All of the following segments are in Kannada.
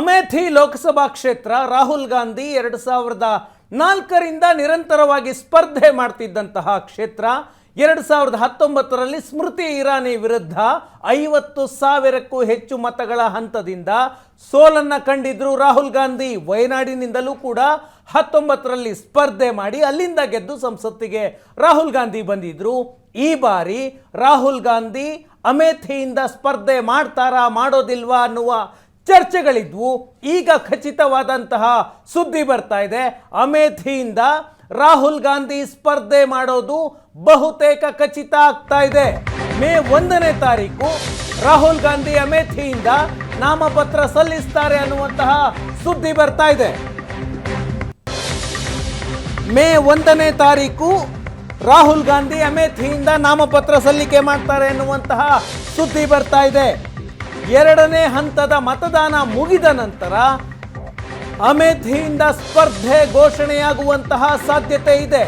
ಅಮೇಥಿ ಲೋಕಸಭಾ ಕ್ಷೇತ್ರ ರಾಹುಲ್ ಗಾಂಧಿ ಎರಡು ಸಾವಿರದ ನಾಲ್ಕರಿಂದ ನಿರಂತರವಾಗಿ ಸ್ಪರ್ಧೆ ಮಾಡ್ತಿದ್ದಂತಹ ಕ್ಷೇತ್ರ. ಎರಡು ಸಾವಿರದ ಹತ್ತೊಂಬತ್ತರಲ್ಲಿ ಸ್ಮೃತಿ ಇರಾನಿ ವಿರುದ್ಧ ಐವತ್ತು ಸಾವಿರಕ್ಕೂ ಹೆಚ್ಚು ಮತಗಳ ಹಂತದಿಂದ ಸೋಲನ್ನ ಕಂಡಿದ್ರು ರಾಹುಲ್ ಗಾಂಧಿ. ವಯನಾಡಿನಿಂದಲೂ ಕೂಡ ಹತ್ತೊಂಬತ್ತರಲ್ಲಿ ಸ್ಪರ್ಧೆ ಮಾಡಿ ಅಲ್ಲಿಂದ ಗೆದ್ದು ಸಂಸತ್ತಿಗೆ ರಾಹುಲ್ ಗಾಂಧಿ ಬಂದಿದ್ರು. ಈ ಬಾರಿ ರಾಹುಲ್ ಗಾಂಧಿ ಅಮೇಥಿಯಿಂದ ಸ್ಪರ್ಧೆ ಮಾಡ್ತಾರಾ ಮಾಡೋದಿಲ್ವಾ ಅನ್ನುವ ಚರ್ಚೆಗಳಿದ್ವು. ಈಗ ಖಚಿತವಾದಂತಹ ಸುದ್ದಿ ಬರ್ತಾ ಇದೆ. ಅಮೇಥಿಯಿಂದ ರಾಹುಲ್ ಗಾಂಧಿ ಸ್ಪರ್ಧೆ ಮಾಡೋದು ಬಹುತೇಕ ಖಚಿತ ಆಗ್ತಾ ಇದೆ. ಮೇ ಒಂದನೇ ತಾರೀಕು ರಾಹುಲ್ ಗಾಂಧಿ ಅಮೇಥಿಯಿಂದ ನಾಮಪತ್ರ ಸಲ್ಲಿಸ್ತಾರೆ ಅನ್ನುವಂತಹ ಸುದ್ದಿ ಬರ್ತಾ ಇದೆ. ಮೇ ಒಂದನೇ ತಾರೀಕು ರಾಹುಲ್ ಗಾಂಧಿ ಅಮೇಥಿಯಿಂದ ನಾಮಪತ್ರ ಸಲ್ಲಿಕೆ ಮಾಡ್ತಾರೆ ಅನ್ನುವಂತಹ ಸುದ್ದಿ ಬರ್ತಾ ಇದೆ. ಎರಡನೇ ಹಂತದ ಮತದಾನ ಮುಗಿದ ನಂತರ ಅಮೇಥಿಯಿಂದ ಸ್ಪರ್ಧೆ ಘೋಷಣೆಯಾಗುವಂತಹ ಸಾಧ್ಯತೆ ಇದೆ.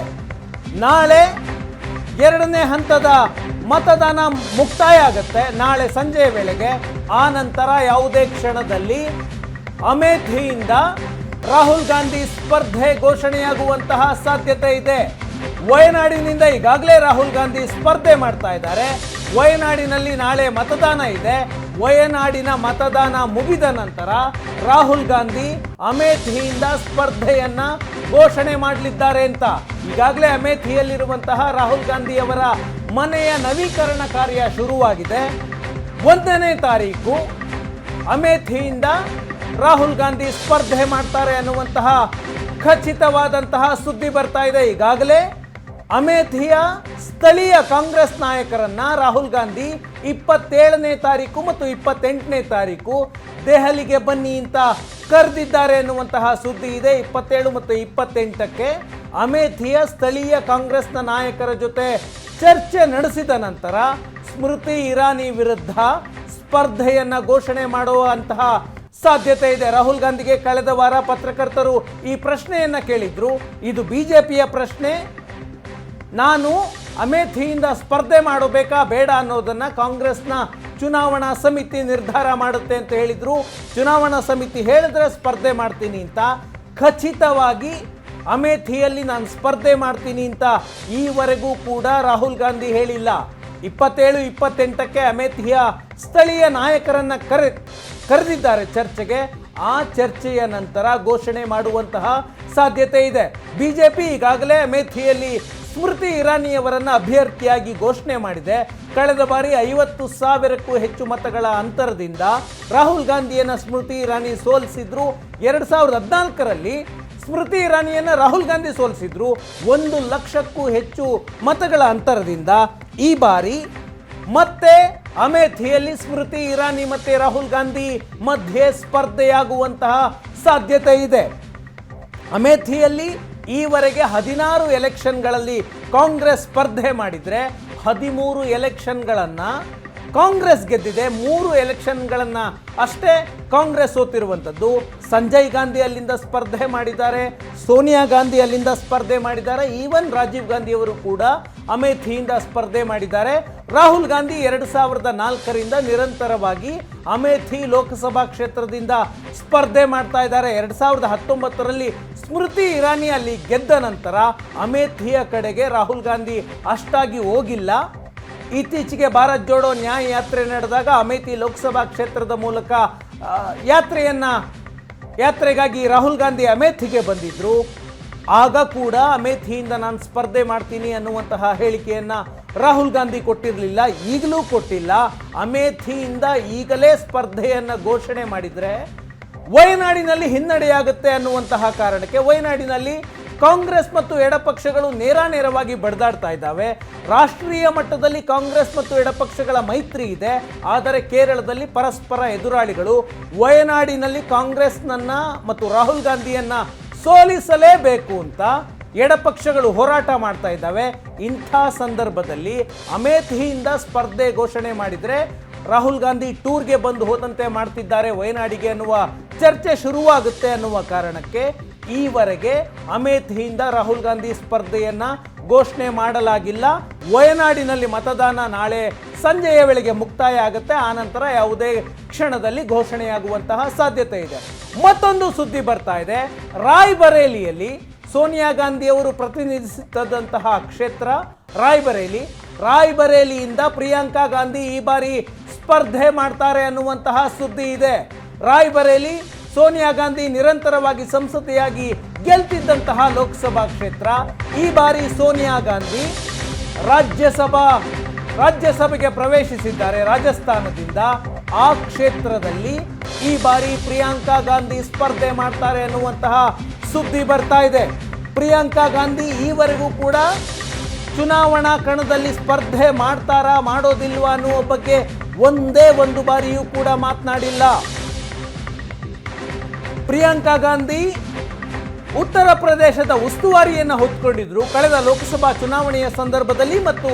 ನಾಳೆ ಎರಡನೇ ಹಂತದ ಮತದಾನ ಮುಕ್ತಾಯ ಆಗುತ್ತೆ ನಾಳೆ ಸಂಜೆಯ ವೇಳೆಗೆ. ಆ ನಂತರ ಯಾವುದೇ ಕ್ಷಣದಲ್ಲಿ ಅಮೇಥಿಯಿಂದ ರಾಹುಲ್ ಗಾಂಧಿ ಸ್ಪರ್ಧೆ ಘೋಷಣೆಯಾಗುವಂತಹ ಸಾಧ್ಯತೆ ಇದೆ. ವಯನಾಡಿನಿಂದ ಈಗಾಗಲೇ ರಾಹುಲ್ ಗಾಂಧಿ ಸ್ಪರ್ಧೆ ಮಾಡ್ತಾ ಇದ್ದಾರೆ. ವಯನಾಡಿನಲ್ಲಿ ನಾಳೆ ಮತದಾನ ಇದೆ. ವಯನಾಡಿನ ಮತದಾನ ಮುಗಿದ ನಂತರ ರಾಹುಲ್ ಗಾಂಧಿ ಅಮೇಥಿಯಿಂದ ಸ್ಪರ್ಧೆಯನ್ನ ಘೋಷಣೆ ಮಾಡಲಿದ್ದಾರೆ ಅಂತ. ಈಗಾಗಲೇ ಅಮೇಥಿಯಲ್ಲಿರುವಂತಹ ರಾಹುಲ್ ಗಾಂಧಿ ಅವರ ಮನೆಯ ನವೀಕರಣ ಕಾರ್ಯ ಶುರುವಾಗಿದೆ. ಒಂದನೇ ತಾರೀಕು ಅಮೇಥಿಯಿಂದ ರಾಹುಲ್ ಗಾಂಧಿ ಸ್ಪರ್ಧೆ ಮಾಡ್ತಾರೆ ಅನ್ನುವಂತಹ ಖಚಿತವಾದಂತಹ ಸುದ್ದಿ ಬರ್ತಾ ಇದೆ. ಈಗಾಗಲೇ ಅಮೇಥಿಯ ಸ್ಥಳೀಯ ಕಾಂಗ್ರೆಸ್ ನಾಯಕರನ್ನ ರಾಹುಲ್ ಗಾಂಧಿ ಇಪ್ಪತ್ತೇಳನೇ ತಾರೀಕು ಮತ್ತು ಇಪ್ಪತ್ತೆಂಟನೇ ತಾರೀಕು ದೆಹಲಿಗೆ ಬನ್ನಿ ಅಂತ ಕರೆದಿದ್ದಾರೆ ಎನ್ನುವಂತಹ ಸುದ್ದಿ ಇದೆ. ಇಪ್ಪತ್ತೇಳು ಮತ್ತು ಇಪ್ಪತ್ತೆಂಟಕ್ಕೆ ಅಮೇಥಿಯ ಸ್ಥಳೀಯ ಕಾಂಗ್ರೆಸ್ನ ನಾಯಕರ ಜೊತೆ ಚರ್ಚೆ ನಡೆಸಿದ ನಂತರ ಸ್ಮೃತಿ ಇರಾನಿ ವಿರುದ್ಧ ಸ್ಪರ್ಧೆಯನ್ನು ಘೋಷಣೆ ಮಾಡುವಂತಹ ಸಾಧ್ಯತೆ ಇದೆ. ರಾಹುಲ್ ಗಾಂಧಿಗೆ ಕಳೆದ ವಾರ ಪತ್ರಕರ್ತರು ಈ ಪ್ರಶ್ನೆಯನ್ನ ಕೇಳಿದ್ರು. ಇದು ಬಿಜೆಪಿಯ ಪ್ರಶ್ನೆ ನಾನು ಅಮೇಥಿಯಿಂದ ಸ್ಪರ್ಧೆ ಮಾಡಬೇಕಾ ಬೇಡ ಅನ್ನೋದನ್ನು ಕಾಂಗ್ರೆಸ್ನ ಚುನಾವಣಾ ಸಮಿತಿ ನಿರ್ಧಾರ ಮಾಡುತ್ತೆ ಅಂತ ಹೇಳಿದರು. ಚುನಾವಣಾ ಸಮಿತಿ ಹೇಳಿದ್ರೆ ಸ್ಪರ್ಧೆ ಮಾಡ್ತೀನಿ ಅಂತ. ಖಚಿತವಾಗಿ ಅಮೇಥಿಯಲ್ಲಿ ನಾನು ಸ್ಪರ್ಧೆ ಮಾಡ್ತೀನಿ ಅಂತ ಈವರೆಗೂ ಕೂಡ ರಾಹುಲ್ ಗಾಂಧಿ ಹೇಳಿಲ್ಲ. ಇಪ್ಪತ್ತೇಳು, ಇಪ್ಪತ್ತೆಂಟಕ್ಕೆ ಅಮೇಥಿಯ ಸ್ಥಳೀಯ ನಾಯಕರನ್ನು ಕರೆ, ಕರೆದಿದ್ದಾರೆ ಚರ್ಚೆಗೆ. ಆ ಚರ್ಚೆಯ ನಂತರ ಘೋಷಣೆ ಮಾಡುವಂತಹ ಸಾಧ್ಯತೆ ಇದೆ. ಬಿಜೆಪಿ ಈಗಾಗಲೇ ಅಮೇಥಿಯಲ್ಲಿ ಸ್ಮೃತಿ ಇರಾನಿಯವರನ್ನು ಅಭ್ಯರ್ಥಿಯಾಗಿ ಘೋಷಣೆ ಮಾಡಿದೆ. ಕಳೆದ ಬಾರಿ ಐವತ್ತು ಸಾವಿರಕ್ಕೂ ಹೆಚ್ಚು ಮತಗಳ ಅಂತರದಿಂದ ರಾಹುಲ್ ಗಾಂಧಿಯನ್ನು ಸ್ಮೃತಿ ಇರಾನಿ ಸೋಲಿಸಿದ್ರು. ಎರಡು ಸಾವಿರದ ಹದಿನಾಲ್ಕರಲ್ಲಿ ಸ್ಮೃತಿ ಇರಾನಿಯನ್ನು ರಾಹುಲ್ ಗಾಂಧಿ ಸೋಲಿಸಿದ್ರು. ಒಂದು ಲಕ್ಷಕ್ಕೂ ಹೆಚ್ಚು ಮತಗಳ ಅಂತರದಿಂದ ಈ ಬಾರಿ ಮತ್ತೆ ಅಮೇಥಿಯಲ್ಲಿ ಸ್ಮೃತಿ ಇರಾನಿ ಮತ್ತೆ ರಾಹುಲ್ ಗಾಂಧಿ ಮಧ್ಯೆ ಸ್ಪರ್ಧೆಯಾಗುವಂತಹ ಸಾಧ್ಯತೆ ಇದೆ. ಅಮೇಥಿಯಲ್ಲಿ ಈವರೆಗೆ ಹದಿನಾರು ಎಲೆಕ್ಷನ್ಗಳಲ್ಲಿ ಕಾಂಗ್ರೆಸ್ ಸ್ಪರ್ಧೆ ಮಾಡಿದರೆ ಹದಿಮೂರು ಎಲೆಕ್ಷನ್ಗಳನ್ನು ಕಾಂಗ್ರೆಸ್ ಗೆದ್ದಿದೆ. ಮೂರು ಎಲೆಕ್ಷನ್ಗಳನ್ನು ಅಷ್ಟೇ ಕಾಂಗ್ರೆಸ್ ಸೋತಿರುವಂಥದ್ದು. ಸಂಜಯ್ ಗಾಂಧಿ ಅಲ್ಲಿಂದ ಸ್ಪರ್ಧೆ ಮಾಡಿದ್ದಾರೆ. ಸೋನಿಯಾ ಗಾಂಧಿ ಅಲ್ಲಿಂದ ಸ್ಪರ್ಧೆ ಮಾಡಿದ್ದಾರೆ. ಈವನ್ ರಾಜೀವ್ ಗಾಂಧಿ ಅವರು ಕೂಡ ಅಮೇಥಿಯಿಂದ ಸ್ಪರ್ಧೆ ಮಾಡಿದ್ದಾರೆ. ರಾಹುಲ್ ಗಾಂಧಿ ಎರಡು ಸಾವಿರದ ನಾಲ್ಕರಿಂದ ನಿರಂತರವಾಗಿ ಅಮೇಥಿ ಲೋಕಸಭಾ ಕ್ಷೇತ್ರದಿಂದ ಸ್ಪರ್ಧೆ ಮಾಡ್ತಾ ಇದ್ದಾರೆ. ಎರಡು ಸಾವಿರದ ಹತ್ತೊಂಬತ್ತರಲ್ಲಿ ಸ್ಮೃತಿ ಇರಾನಿ ಅಲ್ಲಿ ಗೆದ್ದ ನಂತರ ಅಮೇಥಿಯ ಕಡೆಗೆ ರಾಹುಲ್ ಗಾಂಧಿ ಅಷ್ಟಾಗಿ ಹೋಗಿಲ್ಲ. ಇತ್ತೀಚೆಗೆ ಭಾರತ್ ಜೋಡೋ ನ್ಯಾಯ ಯಾತ್ರೆ ನಡೆದಾಗ ಅಮೇಥಿ ಲೋಕಸಭಾ ಕ್ಷೇತ್ರದ ಮೂಲಕ ಯಾತ್ರೆಯನ್ನು, ಯಾತ್ರೆಗಾಗಿ ರಾಹುಲ್ ಗಾಂಧಿ ಅಮೇಥಿಗೆ ಬಂದಿದ್ರು. ಆಗ ಕೂಡ ಅಮೇಥಿಯಿಂದ ನಾನು ಸ್ಪರ್ಧೆ ಮಾಡ್ತೀನಿ ಅನ್ನುವಂತಹ ಹೇಳಿಕೆಯನ್ನ ರಾಹುಲ್ ಗಾಂಧಿ ಕೊಟ್ಟಿರಲಿಲ್ಲ, ಈಗಲೂ ಕೊಟ್ಟಿಲ್ಲ. ಅಮೇಥಿಯಿಂದ ಈಗಲೇ ಸ್ಪರ್ಧೆಯನ್ನು ಘೋಷಣೆ ಮಾಡಿದ್ರೆ ವಯನಾಡಿನಲ್ಲಿ ಹಿನ್ನಡೆಯಾಗುತ್ತೆ ಅನ್ನುವಂತಹ ಕಾರಣಕ್ಕೆ ವಯನಾಡಿನಲ್ಲಿ ಕಾಂಗ್ರೆಸ್ ಮತ್ತು ಎಡಪಕ್ಷಗಳು ನೇರಾನೇರವಾಗಿ ಬಡ್ದಾಡ್ತಾ ಇದ್ದಾವೆ. ರಾಷ್ಟ್ರೀಯ ಮಟ್ಟದಲ್ಲಿ ಕಾಂಗ್ರೆಸ್ ಮತ್ತು ಎಡಪಕ್ಷಗಳ ಮೈತ್ರಿ ಇದೆ. ಆದರೆ ಕೇರಳದಲ್ಲಿ ಪರಸ್ಪರ ಎದುರಾಳಿಗಳು ವಯನಾಡಿನಲ್ಲಿ ಕಾಂಗ್ರೆಸ್ನನ್ನ ಮತ್ತು ರಾಹುಲ್ ಗಾಂಧಿಯನ್ನ ಸೋಲಿಸಲೇಬೇಕು ಅಂತ ಎಡಪಕ್ಷಗಳು ಹೋರಾಟ ಮಾಡ್ತಾ ಇದ್ದಾವೆ. ಇಂಥ ಸಂದರ್ಭದಲ್ಲಿ ಅಮೇಥಿಯಿಂದ ಸ್ಪರ್ಧೆ ಘೋಷಣೆ ಮಾಡಿದರೆ ರಾಹುಲ್ ಗಾಂಧಿ ಟೂರ್ಗೆ ಬಂದು ಹೋದಂತೆ ಮಾಡ್ತಿದ್ದಾರೆ ವಯನಾಡಿಗೆ ಅನ್ನುವ ಚರ್ಚೆ ಶುರುವಾಗುತ್ತೆ ಅನ್ನುವ ಕಾರಣಕ್ಕೆ ಈವರೆಗೆ ಅಮೇಥಿಯಿಂದ ರಾಹುಲ್ ಗಾಂಧಿ ಸ್ಪರ್ಧೆಯನ್ನ ಘೋಷಣೆ ಮಾಡಲಾಗಿಲ್ಲ. ವಯನಾಡಿನಲ್ಲಿ ಮತದಾನ ನಾಳೆ ಸಂಜೆಯ ವೇಳೆಗೆ ಮುಕ್ತಾಯ ಆಗುತ್ತೆ. ಆನಂತರ ಯಾವುದೇ ಕ್ಷಣದಲ್ಲಿ ಘೋಷಣೆಯಾಗುವಂತಹ ಸಾಧ್ಯತೆ ಇದೆ. ಮತ್ತೊಂದು ಸುದ್ದಿ ಬರ್ತಾ ಇದೆ. ರಾಯ್ಬರೇಲಿಯಲ್ಲಿ ಸೋನಿಯಾ ಗಾಂಧಿ ಅವರು ಪ್ರತಿನಿಧಿಸುತ್ತದಂತಹ ಕ್ಷೇತ್ರ ರಾಯ್ಬರೇಲಿ. ರಾಯ್ಬರೇಲಿಯಿಂದ ಪ್ರಿಯಾಂಕಾ ಗಾಂಧಿ ಈ ಬಾರಿ ಸ್ಪರ್ಧೆ ಮಾಡ್ತಾರೆ ಅನ್ನುವಂತಹ ಸುದ್ದಿ ಇದೆ. ರಾಯ್ಬರೇಲಿ ಸೋನಿಯಾ ಗಾಂಧಿ ನಿರಂತರವಾಗಿ ಸಂಸದೆಯಾಗಿ ಗೆಲ್ತಿದ್ದಂತಹ ಲೋಕಸಭಾ ಕ್ಷೇತ್ರ, ಈ ಬಾರಿ ಸೋನಿಯಾ ಗಾಂಧಿ ರಾಜ್ಯಸಭಾ, ರಾಜ್ಯಸಭೆಗೆ ಪ್ರವೇಶಿಸಿದ್ದಾರೆ. ರಾಜಸ್ಥಾನದಿಂದ ಆ ಕ್ಷೇತ್ರದಲ್ಲಿ ಈ ಬಾರಿ ಪ್ರಿಯಾಂಕಾ ಗಾಂಧಿ ಸ್ಪರ್ಧೆ ಮಾಡ್ತಾರೆ ಅನ್ನುವಂತಹ ಸುದ್ದಿ ಬರ್ತಾ ಇದೆ. ಪ್ರಿಯಾಂಕಾ ಗಾಂಧಿ ಈವರೆಗೂ ಕೂಡ ಚುನಾವಣಾ ಕಣದಲ್ಲಿ ಸ್ಪರ್ಧೆ ಮಾಡ್ತಾರಾ, ಮಾಡೋದಿಲ್ವಾ ಅನ್ನುವ ಬಗ್ಗೆ ಒಂದೇ ಒಂದು ಬಾರಿಯೂ ಕೂಡ ಮಾತನಾಡಿಲ್ಲ. ಪ್ರಿಯಾಂಕಾ ಗಾಂಧಿ ಉತ್ತರ ಪ್ರದೇಶದ ಉಸ್ತುವಾರಿಯನ್ನು ಹೊತ್ತುಕೊಂಡಿದ್ರು ಕಳೆದ ಲೋಕಸಭಾ ಚುನಾವಣೆಯ ಸಂದರ್ಭದಲ್ಲಿ ಮತ್ತು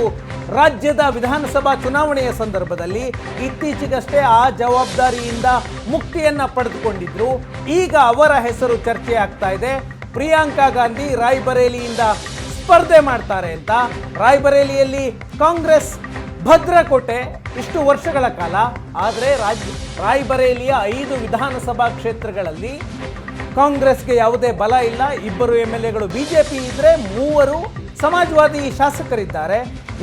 ರಾಜ್ಯದ ವಿಧಾನಸಭಾ ಚುನಾವಣೆಯ ಸಂದರ್ಭದಲ್ಲಿ ಇತ್ತೀಚೆಗಷ್ಟೇ ಆ ಜವಾಬ್ದಾರಿಯಿಂದ ಮುಕ್ತಿಯನ್ನ ಪಡೆದುಕೊಂಡಿದ್ರು. ಈಗ ಅವರ ಹೆಸರು ಚರ್ಚೆ ಆಗ್ತಾ ಇದೆ. ಪ್ರಿಯಾಂಕಾ ಗಾಂಧಿ ರಾಯ್ಬರೇಲಿಯಿಂದ ಸ್ಪರ್ಧೆ ಮಾಡ್ತಾರೆ ಅಂತ. ರಾಯ್ಬರೇಲಿಯಲ್ಲಿ ಕಾಂಗ್ರೆಸ್ ಭದ್ರಕೋಟೆ ಇಷ್ಟು ವರ್ಷಗಳ ಕಾಲ. ಆದರೆ ರಾಜ್ಯ ರಾಯ್ಬರೇಲಿಯ ಐದು ವಿಧಾನಸಭಾ ಕ್ಷೇತ್ರಗಳಲ್ಲಿ ಕಾಂಗ್ರೆಸ್ಗೆ ಯಾವುದೇ ಬಲ ಇಲ್ಲ. ಇಬ್ಬರು ಎಂ ಎಲ್ ಎಗಳು ಬಿಜೆಪಿ ಇದ್ರೆ ಮೂವರು ಸಮಾಜವಾದಿ ಶಾಸಕರಿದ್ದಾರೆ.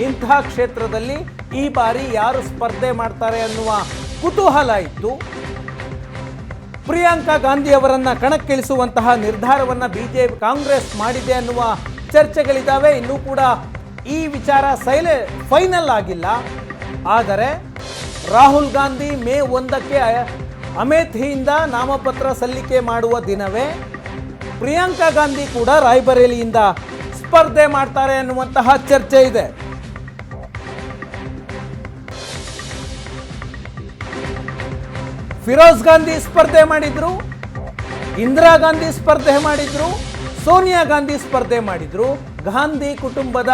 ಇಂತಹ ಕ್ಷೇತ್ರದಲ್ಲಿ ಈ ಬಾರಿ ಯಾರು ಸ್ಪರ್ಧೆ ಮಾಡ್ತಾರೆ ಅನ್ನುವ ಕುತೂಹಲ ಇತ್ತು. ಪ್ರಿಯಾಂಕಾ ಗಾಂಧಿ ಅವರನ್ನು ಕಣಕ್ಕಿಳಿಸುವಂತಹ ನಿರ್ಧಾರವನ್ನ ಬಿಜೆಪಿ ಕಾಂಗ್ರೆಸ್ ಮಾಡಿದೆ ಅನ್ನುವ ಚರ್ಚೆಗಳಿದ್ದಾವೆ ಇನ್ನೂ ಕೂಡ ಈ ವಿಚಾರ ಸೈಲೆ, ಫೈನಲ್ ಆಗಿಲ್ಲ. ಆದರೆ ರಾಹುಲ್ ಗಾಂಧಿ ಮೇ ಒಂದಕ್ಕೆ ಅಮೇಥಿಯಿಂದ ನಾಮಪತ್ರ ಸಲ್ಲಿಕೆ ಮಾಡುವ ದಿನವೇ ಪ್ರಿಯಾಂಕಾ ಗಾಂಧಿ ಕೂಡ ರಾಯ್ಬರೇಲಿಯಿಂದ ಸ್ಪರ್ಧೆ ಮಾಡ್ತಾರೆ ಅನ್ನುವಂತಹ ಚರ್ಚೆ ಇದೆ. ಫಿರೋಜ್ ಗಾಂಧಿ ಸ್ಪರ್ಧೆ ಮಾಡಿದ್ರು, ಇಂದಿರಾ ಗಾಂಧಿ ಸ್ಪರ್ಧೆ ಮಾಡಿದ್ರು, ಸೋನಿಯಾ ಗಾಂಧಿ ಸ್ಪರ್ಧೆ ಮಾಡಿದ್ರು, ಗಾಂಧಿ ಕುಟುಂಬದ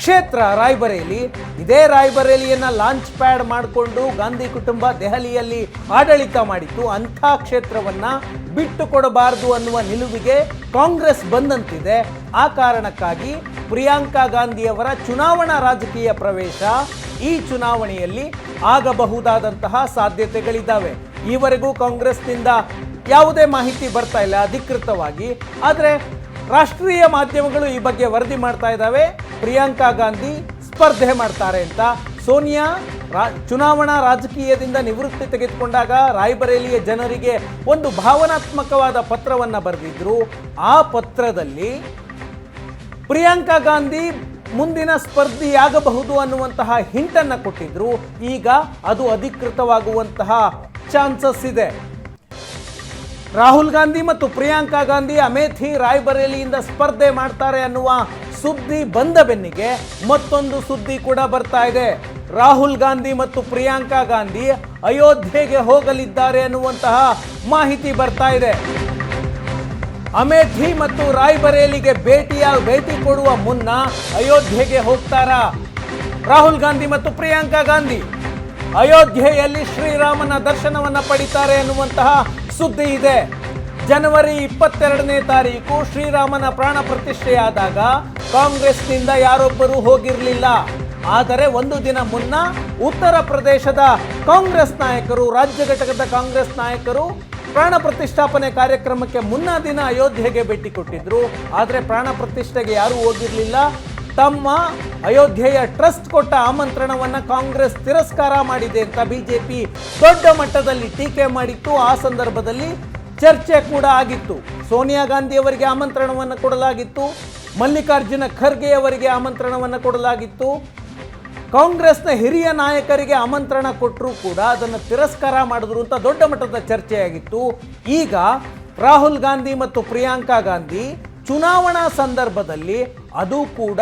ಕ್ಷೇತ್ರ ರಾಯ್ಬರೇಲಿ. ಇದೇ ರಾಯ್ಬರೇಲಿಯನ್ನ ಲಾಂಚ್ ಪ್ಯಾಡ್ ಮಾಡಿಕೊಂಡು ಗಾಂಧಿ ಕುಟುಂಬ ದೆಹಲಿಯಲ್ಲಿ ಆಡಳಿತ ಮಾಡಿತ್ತು. ಅಂಥ ಕ್ಷೇತ್ರವನ್ನ ಬಿಟ್ಟು ಕೊಡಬಾರದು ಅನ್ನುವ ನಿಲುವಿಗೆ ಕಾಂಗ್ರೆಸ್ ಬಂದಂತಿದೆ. ಆ ಕಾರಣಕ್ಕಾಗಿ ಪ್ರಿಯಾಂಕಾ ಗಾಂಧಿಯವರ ಚುನಾವಣಾ ರಾಜಕೀಯ ಪ್ರವೇಶ ಈ ಚುನಾವಣೆಯಲ್ಲಿ ಆಗಬಹುದಾದಂತಹ ಸಾಧ್ಯತೆಗಳಿದ್ದಾವೆ ಈವರೆಗೂ ಕಾಂಗ್ರೆಸ್ನಿಂದ ಯಾವುದೇ ಮಾಹಿತಿ ಬರ್ತಾ ಇಲ್ಲ ಅಧಿಕೃತವಾಗಿ. ಆದರೆ ರಾಷ್ಟ್ರೀಯ ಮಾಧ್ಯಮಗಳು ಈ ಬಗ್ಗೆ ವರದಿ ಮಾಡ್ತಾ ಇದ್ದಾವೆ. ಪ್ರಿಯಾಂಕಾ ಗಾಂಧಿ ಸ್ಪರ್ಧೆ ಮಾಡ್ತಾರೆ ಅಂತ. ಸೋನಿಯಾ ರಾ, ಚುನಾವಣಾ ರಾಜಕೀಯದಿಂದ ನಿವೃತ್ತಿ ತೆಗೆದುಕೊಂಡಾಗ ರಾಯ್ಬರೇಲಿಯ ಜನರಿಗೆ ಒಂದು ಭಾವನಾತ್ಮಕವಾದ ಪತ್ರವನ್ನು ಬರೆದಿದ್ರು. ಆ ಪತ್ರದಲ್ಲಿ ಪ್ರಿಯಾಂಕಾ ಗಾಂಧಿ ಮುಂದಿನ ಸ್ಪರ್ಧಿಯಾಗಬಹುದು ಅನ್ನುವಂತಹ ಹಿಂಟನ್ನು ಕೊಟ್ಟಿದ್ದರು ಈಗ ಅದು ಅಧಿಕೃತವಾಗುವಂತಹ ಚಾನ್ಸಸ್ ಇದೆ. ರಾಹುಲ್ ಗಾಂಧಿ ಮತ್ತು ಪ್ರಿಯಾಂಕಾ ಗಾಂಧಿ ಅಮೇಥಿ ರಾಯ್ಬರೇಲಿಯಿಂದ ಸ್ಪರ್ಧೆ ಮಾಡ್ತಾರೆ ಅನ್ನುವ ಸುದ್ದಿ ಬಂದ ಬೆನ್ನಿಗೆ ಮತ್ತೊಂದು ಸುದ್ದಿ ಕೂಡ ಬರ್ತಾ ಇದೆ. ರಾಹುಲ್ ಗಾಂಧಿ ಮತ್ತು ಪ್ರಿಯಾಂಕಾ ಗಾಂಧಿ ಅಯೋಧ್ಯೆಗೆ ಹೋಗಲಿದ್ದಾರೆ ಅನ್ನುವಂತಹ ಮಾಹಿತಿ ಬರ್ತಾ ಇದೆ. ಅಮೇಥಿ ಮತ್ತು ರಾಯ್ಬರೇಲಿಗೆ ಭೇಟಿಯ, ಭೇಟಿ ಕೊಡುವ ಮುನ್ನ ಅಯೋಧ್ಯೆಗೆ ಹೋಗ್ತಾರಾ? ರಾಹುಲ್ ಗಾಂಧಿ ಮತ್ತು ಪ್ರಿಯಾಂಕಾ ಗಾಂಧಿ ಅಯೋಧ್ಯೆಯಲ್ಲಿ ಶ್ರೀರಾಮನ ದರ್ಶನವನ್ನು ಪಡಿತಾರೆ ಅನ್ನುವಂತಹ ಸುದ್ದಿ ಇದೆ. ಜನವರಿ ಇಪ್ಪತ್ತೆರಡನೇ ತಾರೀಕು ಶ್ರೀರಾಮನ ಪ್ರಾಣ ಪ್ರತಿಷ್ಠೆಯಾದಾಗ ಕಾಂಗ್ರೆಸ್ನಿಂದ ಯಾರೊಬ್ಬರೂ ಹೋಗಿರಲಿಲ್ಲ. ಆದರೆ ಒಂದು ದಿನ ಮುನ್ನ ಉತ್ತರ ಪ್ರದೇಶದ ಕಾಂಗ್ರೆಸ್ ನಾಯಕರು, ರಾಜ್ಯ ಘಟಕದ ಕಾಂಗ್ರೆಸ್ ನಾಯಕರು ಪ್ರಾಣ ಪ್ರತಿಷ್ಠಾಪನೆ ಕಾರ್ಯಕ್ರಮಕ್ಕೆ ಮುನ್ನ ದಿನ ಅಯೋಧ್ಯೆಗೆ ಭೇಟಿ ಕೊಟ್ಟಿದ್ರು. ಆದರೆ ಪ್ರಾಣ ಪ್ರತಿಷ್ಠೆಗೆ ಯಾರೂ ಹೋಗಿರಲಿಲ್ಲ. ತಮ್ಮ ಅಯೋಧ್ಯೆಯ ಟ್ರಸ್ಟ್ ಕೊಟ್ಟ ಆಮಂತ್ರಣವನ್ನು ಕಾಂಗ್ರೆಸ್ ತಿರಸ್ಕಾರ ಮಾಡಿದೆ ಅಂತ ಬಿಜೆಪಿ ದೊಡ್ಡ ಮಟ್ಟದಲ್ಲಿ ಟೀಕೆ ಮಾಡಿತ್ತು. ಆ ಸಂದರ್ಭದಲ್ಲಿ ಚರ್ಚೆ ಕೂಡ ಆಗಿತ್ತು. ಸೋನಿಯಾ ಗಾಂಧಿ ಅವರಿಗೆ ಆಮಂತ್ರಣವನ್ನು ಕೊಡಲಾಗಿತ್ತು. ಮಲ್ಲಿಕಾರ್ಜುನ ಖರ್ಗೆ ಅವರಿಗೆ ಆಮಂತ್ರಣವನ್ನು ಕೊಡಲಾಗಿತ್ತು. ಕಾಂಗ್ರೆಸ್ನ ಹಿರಿಯ ನಾಯಕರಿಗೆ ಆಮಂತ್ರಣ ಕೊಟ್ಟರೂ ಕೂಡ ಅದನ್ನು ತಿರಸ್ಕಾರ ಮಾಡಿದ್ರು ಅಂತ ದೊಡ್ಡ ಮಟ್ಟದ ಚರ್ಚೆಯಾಗಿತ್ತು. ಈಗ ರಾಹುಲ್ ಗಾಂಧಿ ಮತ್ತು ಪ್ರಿಯಾಂಕಾ ಗಾಂಧಿ ಚುನಾವಣಾ ಸಂದರ್ಭದಲ್ಲಿ ಅದು ಕೂಡ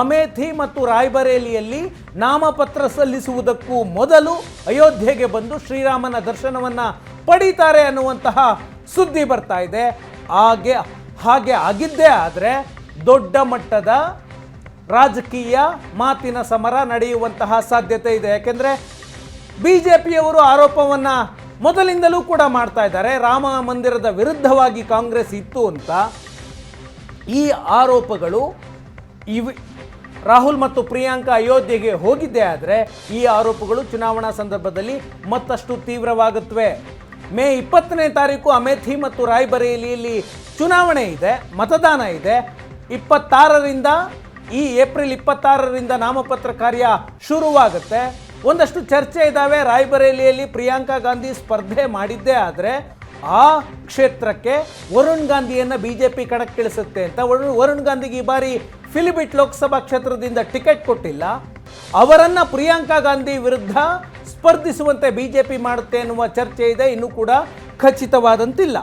ಅಮೇಥಿ ಮತ್ತು ರಾಯ್ಬರೇಲಿಯಲ್ಲಿ ನಾಮಪತ್ರ ಸಲ್ಲಿಸುವುದಕ್ಕೂ ಮೊದಲು ಅಯೋಧ್ಯೆಗೆ ಬಂದು ಶ್ರೀರಾಮನ ದರ್ಶನವನ್ನು ಪಡೀತಾರೆ ಅನ್ನುವಂತಹ ಸುದ್ದಿ ಬರ್ತಾ ಇದೆ. ಹಾಗೆ ಹಾಗೆ ಆಗಿದ್ದೇ ಆದರೆ ದೊಡ್ಡ ಮಟ್ಟದ ರಾಜಕೀಯ ಮಾತಿನ ಸಮರ ನಡೆಯುವಂತಹ ಸಾಧ್ಯತೆ ಇದೆ. ಯಾಕೆಂದರೆ ಬಿ ಜೆ ಪಿಯವರು ಆರೋಪವನ್ನು ಮೊದಲಿಂದಲೂ ಕೂಡ ಮಾಡ್ತಾ ಇದ್ದಾರೆ. ರಾಮ ಮಂದಿರದ ವಿರುದ್ಧವಾಗಿ ಕಾಂಗ್ರೆಸ್ ಇತ್ತು ಅಂತ. ಈ ಆರೋಪಗಳು ಇವ್, ರಾಹುಲ್ ಮತ್ತು ಪ್ರಿಯಾಂಕಾ ಅಯೋಧ್ಯೆಗೆ ಹೋಗಿದ್ದೇ ಆದರೆ ಈ ಆರೋಪಗಳು ಚುನಾವಣಾ ಸಂದರ್ಭದಲ್ಲಿ ಮತ್ತಷ್ಟು ತೀವ್ರವಾಗುತ್ತವೆ. ಮೇ ಇಪ್ಪತ್ತನೇ ತಾರೀಕು ಅಮೇಥಿ ಮತ್ತು ರಾಯ್ಬರೇಲಿಯಲ್ಲಿ ಚುನಾವಣೆ ಇದೆ, ಮತದಾನ ಇದೆ. ಇಪ್ಪತ್ತಾರರಿಂದ ಈ ಏಪ್ರಿಲ್ ಇಪ್ಪತ್ತಾರರಿಂದ ನಾಮಪತ್ರ ಕಾರ್ಯ ಶುರುವಾಗುತ್ತೆ. ಒಂದಷ್ಟು ಚರ್ಚೆ ಇದ್ದಾವೆ ರಾಯ್ಬರೇಲಿಯಲ್ಲಿ ಪ್ರಿಯಾಂಕಾ ಗಾಂಧಿ ಸ್ಪರ್ಧೆ ಮಾಡಿದ್ದೇ ಆದರೆ ಆ ಕ್ಷೇತ್ರಕ್ಕೆ ವರುಣ್ ಗಾಂಧಿಯನ್ನು ಬಿ ಜೆ ಪಿ ಕಣಕ್ಕಿಳಿಸುತ್ತೆ ಅಂತ ವರುಣ್ ವರುಣ್ ಗಾಂಧಿಗೆ ಈ ಬಾರಿ ಫಿಲಿಬಿಟ್ ಲೋಕಸಭಾ ಕ್ಷೇತ್ರದಿಂದ ಟಿಕೆಟ್ ಕೊಟ್ಟಿಲ್ಲ. ಅವರನ್ನು ಪ್ರಿಯಾಂಕಾ ಗಾಂಧಿ ವಿರುದ್ಧ ಸ್ಪರ್ಧಿಸುವಂತೆ ಬಿಜೆಪಿ ಮಾಡುತ್ತೆ ಎನ್ನುವ ಚರ್ಚೆ ಇದೆ ಇನ್ನೂ ಕೂಡ ಖಚಿತವಾದಂತಿಲ್ಲ.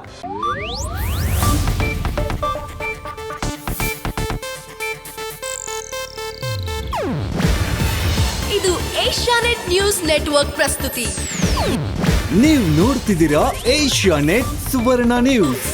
ಇದು ಏಷ್ಯಾನೆಟ್ ನ್ಯೂಸ್ ನೆಟ್ವರ್ಕ್ ಪ್ರಸ್ತುತಿ. ನೀವು ನೋಡ್ತಿದ್ದೀರಾ ಏಷ್ಯಾ ನೆಟ್ ಸುವರ್ಣ ನ್ಯೂಸ್.